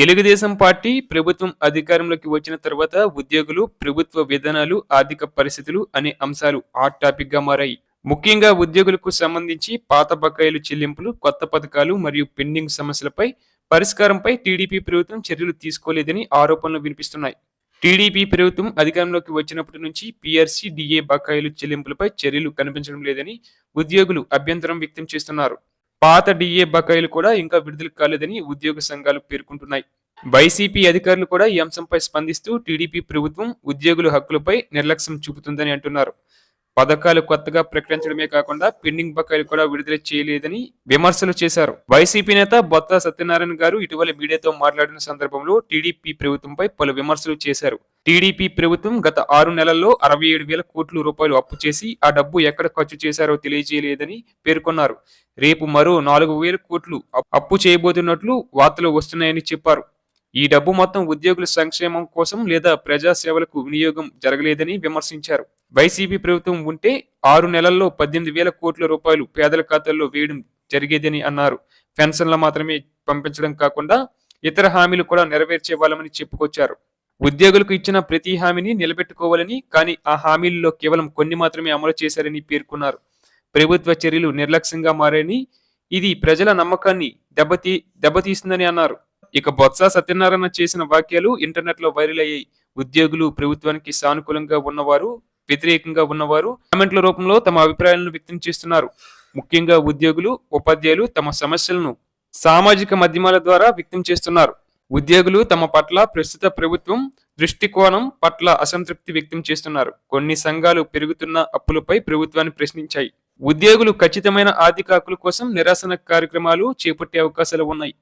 Telugu Desam party ప్రభుత్వం అధికారంలోకి వచ్చిన తర్వాత ఉద్యోగులు ప్రభుత్వ విధానాలు ఆర్థిక పరిస్థితులు అనే అంశాలు హాట్ టాపిక్గా మారాయి. ముఖ్యంగా ఉద్యోగులకు సంబంధించి పాత బకాయిలు చెల్లింపులు కొత్త పథకాలు మరియు పెండింగ్ సమస్యలపై పరిష్కారంపై టీడీపీ ప్రభుత్వం చర్యలు తీసుకోలేదని ఆరోపణలు వినిపిస్తున్నాయి. టీడీపీ ప్రభుత్వం అధికారంలోకి వచ్చినప్పటి నుంచి పీఆర్సీ డిఏ బకాయిలు చెల్లింపులపై చర్యలు కనిపించడం లేదని ఉద్యోగులు అభ్యంతరం వ్యక్తం చేస్తున్నారు. పాత డిఏ బకాయిలు కూడా ఇంకా విడుదల కాలేదని ఉద్యోగ సంఘాలు పేర్కొంటున్నాయి. వైసీపీ అధికారులు కూడా ఈ అంశంపై స్పందిస్తూ టీడీపీ ప్రభుత్వం ఉద్యోగుల హక్కులపై నిర్లక్ష్యం చూపుతుందని అంటున్నారు. పథకాలు కొత్తగా ప్రకటించడమే కాకుండా పెండింగ్ బకాయిలు కూడా విడుదల చేయలేదని విమర్శలు చేశారు. వైసీపీ నేత బొత్స సత్యనారాయణ గారు ఇటీవల మీడియాతో మాట్లాడిన సందర్భంలో టీడీపీ ప్రభుత్వంపై పలు విమర్శలు చేశారు. టీడీపీ ప్రభుత్వం గత ఆరు నెలల్లో అరవై ఏడు వేల కోట్ల రూపాయలు అప్పు చేసి ఆ డబ్బు ఎక్కడ ఖర్చు చేశారో తెలియజేయలేదని పేర్కొన్నారు. రేపు మరో నాలుగు వేల కోట్లు అప్పు చేయబోతున్నట్లు వార్తలు వస్తున్నాయని చెప్పారు. ఈ డబ్బు మొత్తం ఉద్యోగుల సంక్షేమం కోసం లేదా ప్రజా సేవలకు వినియోగం జరగలేదని విమర్శించారు. వైసీపీ ప్రభుత్వం ఉంటే ఆరు నెలల్లో పద్దెనిమిది వేల కోట్ల రూపాయలు పేదల ఖాతాల్లో వేయడం జరిగేదని అన్నారు. పెన్షన్ల మాత్రమే పంపించడం కాకుండా ఇతర హామీలు కూడా నెరవేర్చే వాళ్ళమని చెప్పుకొచ్చారు. ఉద్యోగులకు ఇచ్చిన ప్రతి హామీని నిలబెట్టుకోవాలని కానీ ఆ హామీల్లో కేవలం కొన్ని మాత్రమే అమలు చేశారని పేర్కొన్నారు. ప్రభుత్వ చర్యలు నిర్లక్ష్యంగా మారని ఇది ప్రజల నమ్మకాన్ని దెబ్బతీ దెబ్బతీస్తుందని అన్నారు. ఇక బొత్స సత్యనారాయణ చేసిన వాక్యాలు ఇంటర్నెట్లో వైరల్ అయ్యాయి ఉద్యోగులు ప్రభుత్వానికి సానుకూలంగా ఉన్నవారు వ్యతిరేకంగా ఉన్నవారు కామెంట్ల రూపంలో తమ అభిప్రాయాలను వ్యక్తం చేస్తున్నారు. ముఖ్యంగా ఉద్యోగులు ఉపాధ్యాయులు తమ సమస్యలను సామాజిక మాధ్యమాల ద్వారా వ్యక్తం చేస్తున్నారు. ఉద్యోగులు తమ పట్ల ప్రస్తుత ప్రభుత్వం దృష్టికోణం పట్ల అసంతృప్తి వ్యక్తం చేస్తున్నారు. కొన్ని సంఘాలు పెరుగుతున్న అప్పులపై ప్రభుత్వాన్ని ప్రశ్నించాయి. ఉద్యోగులు ఖచ్చితమైన ఆర్థిక హక్కుల కోసం నిరసన కార్యక్రమాలు చేపట్టే అవకాశాలు ఉన్నాయి.